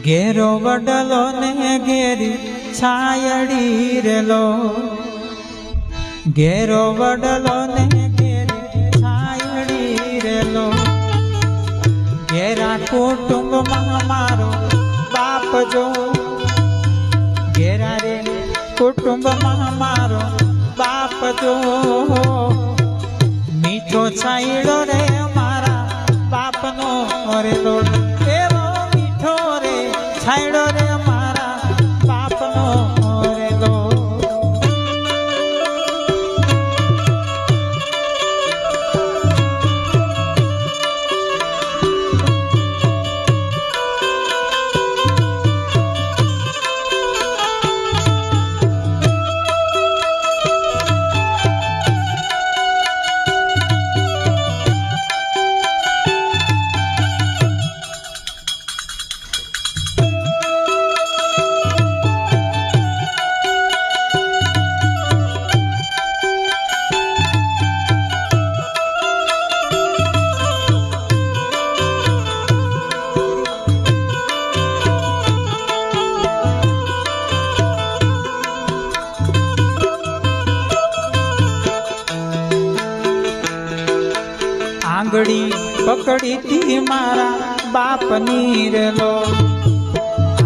ઘેરો વડલો ને ઘેરી છાયડી રેલો. ઘેરો વડલો ને ઘેરી છાયડી રેલો. ઘેરા કુટુંબમાં મારો બાપ જો. ઘેરા રે કુટુંબમાં મારો બાપ જો. મીઠો છાયડો રે મારા બાપનો રેલો. પકડી તી મારા બાપ નીરલો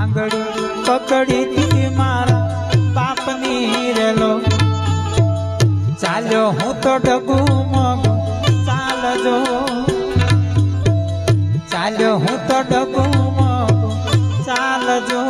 આંગળી પકડી તી મારા બાપ નીરલો ચાલ્યો હું તો ડગુ મગુ ચાલજો. ચાલ્યો હું તો ડગુ મગુ ચાલજો.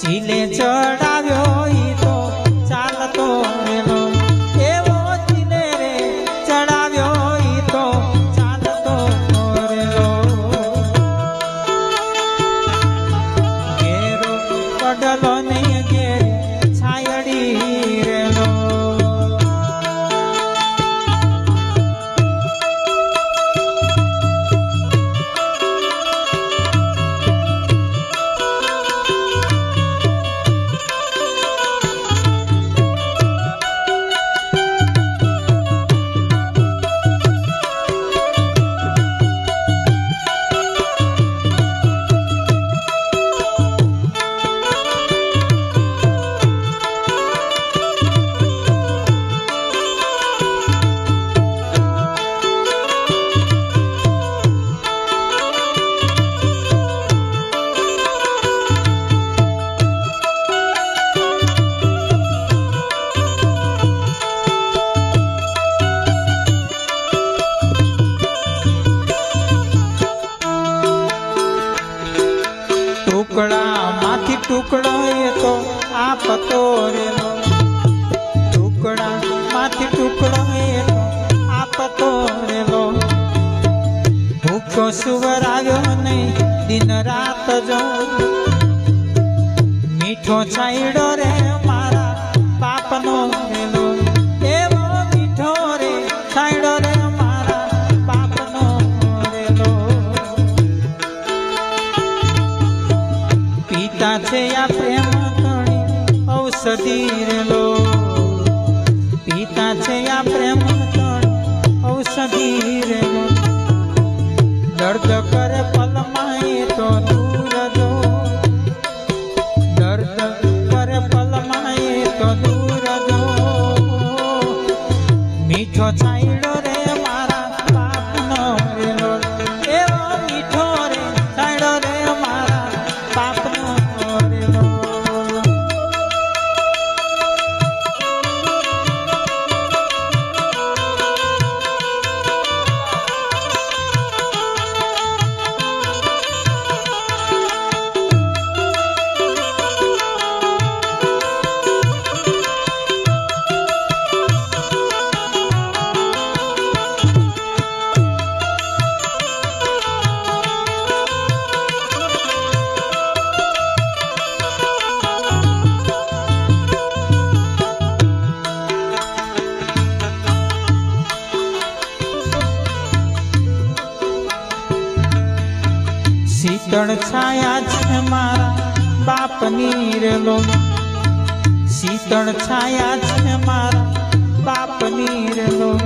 ચીલે ચડાવ્યો મીઠો છાયડો શીતળ છાયા છે મારા બાપની રેલો. શીતળ છાયા છે મારા બાપની રેલો.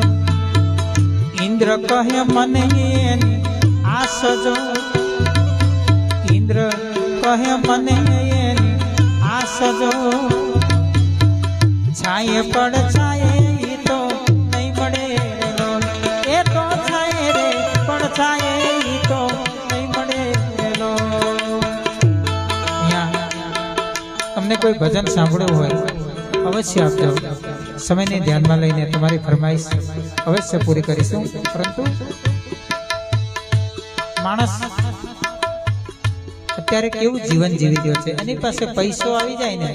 ઇન્દ્ર કહે, મને એની આસ જો. કહે, મને એની આ સજો છાયે પડ કોઈ ભજન સાંભળ્યું હોય, અવશ્ય આપજો. સમયને ધ્યાનમાં લઈને તમારી ફરમાઈશ અવશ્ય પૂરી કરીશું. પરંતુ માણસ અત્યારે કેવું જીવન જીવી રહ્યો છે? એની પાસે પૈસો આવી જાય ને,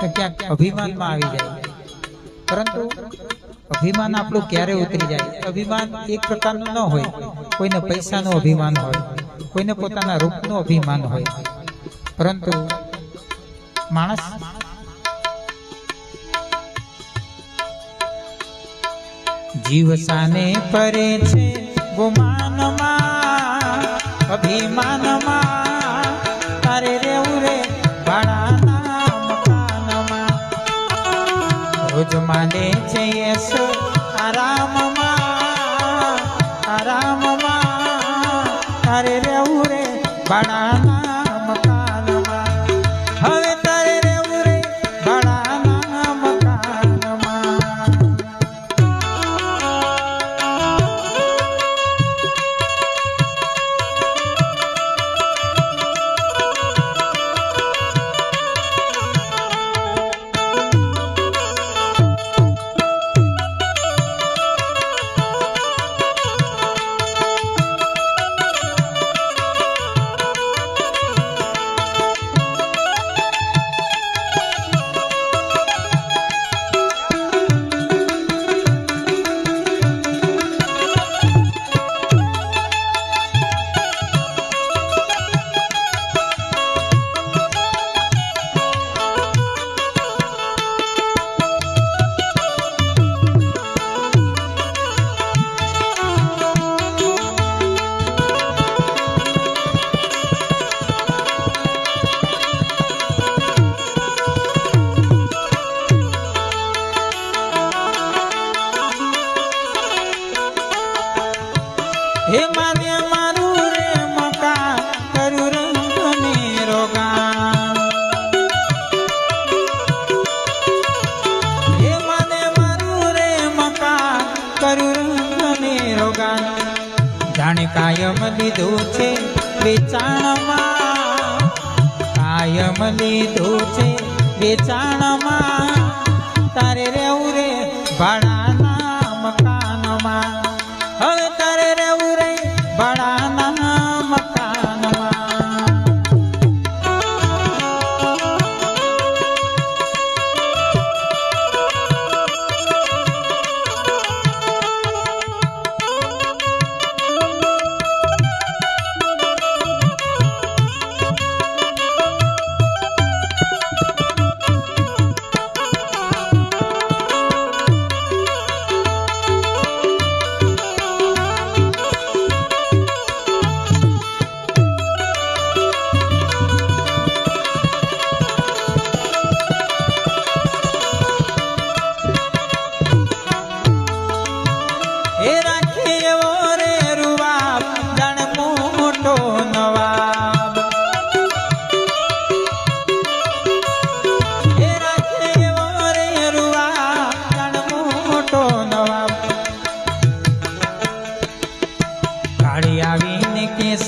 તો ક્યાંક અભિમાનમાં આવી જાય. પરંતુ અભિમાન આપણું ક્યારે ઉતરી જાય? અભિમાન એક પ્રકારનું ન હોય. કોઈને પૈસાનું અભિમાન હોય, કોઈને પોતાના રૂપનું અભિમાન હોય. પરંતુ માણસ. જીવ સાને પરે છે ગુમાનમાં, અભિમાનમાં. તારે રેવું રે ભાડાના મકાનમાં. રોજ માને છે યસ આરામમાં આરામમાં. તારે રેવું રે ભાડાના લીધું છે વેચાણમાં. કાયમ લીધું છે વેચાણમાં. તારે રહેવું રે ભાડાના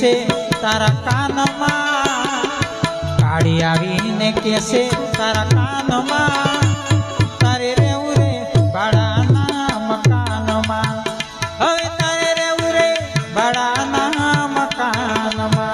કેસે તારા કાનમાં? કાળી આવીને કેસે તારા કાનમાં? તારે રેવું રે ભાડાના મકાનમાં. હવે તારે રેવું રે ભાડાના મકાનમાં.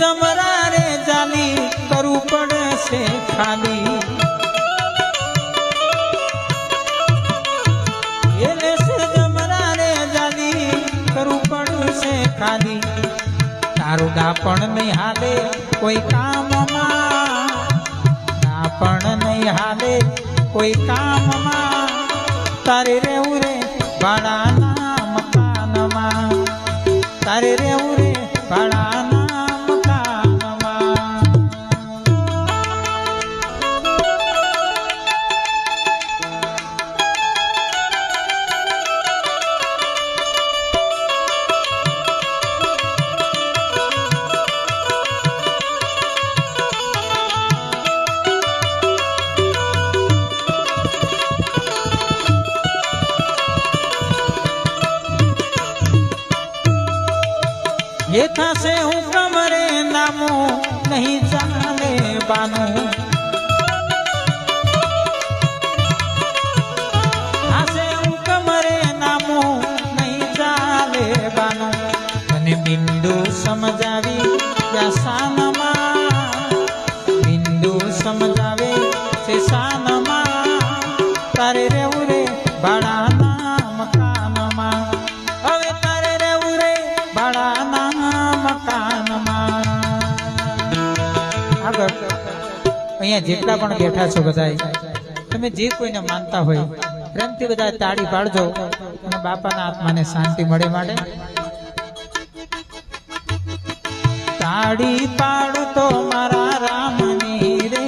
જમરા રે જાલી કરવું પડે છે ખાલી. એને નહીં હાલે કોઈ કામમાં. દાપણ તારે રેવું રે ભાડાના મકાનમાં. તારે રેવું અહીંયા જેટલા પણ બેઠા છો બધા તમે જે કોઈને માનતા હોય, પ્રેમથી બધા તાળી પાડજો અને બાપાના આત્માને શાંતિ મળે માટે. તાળી પાડતો મારા રામની રે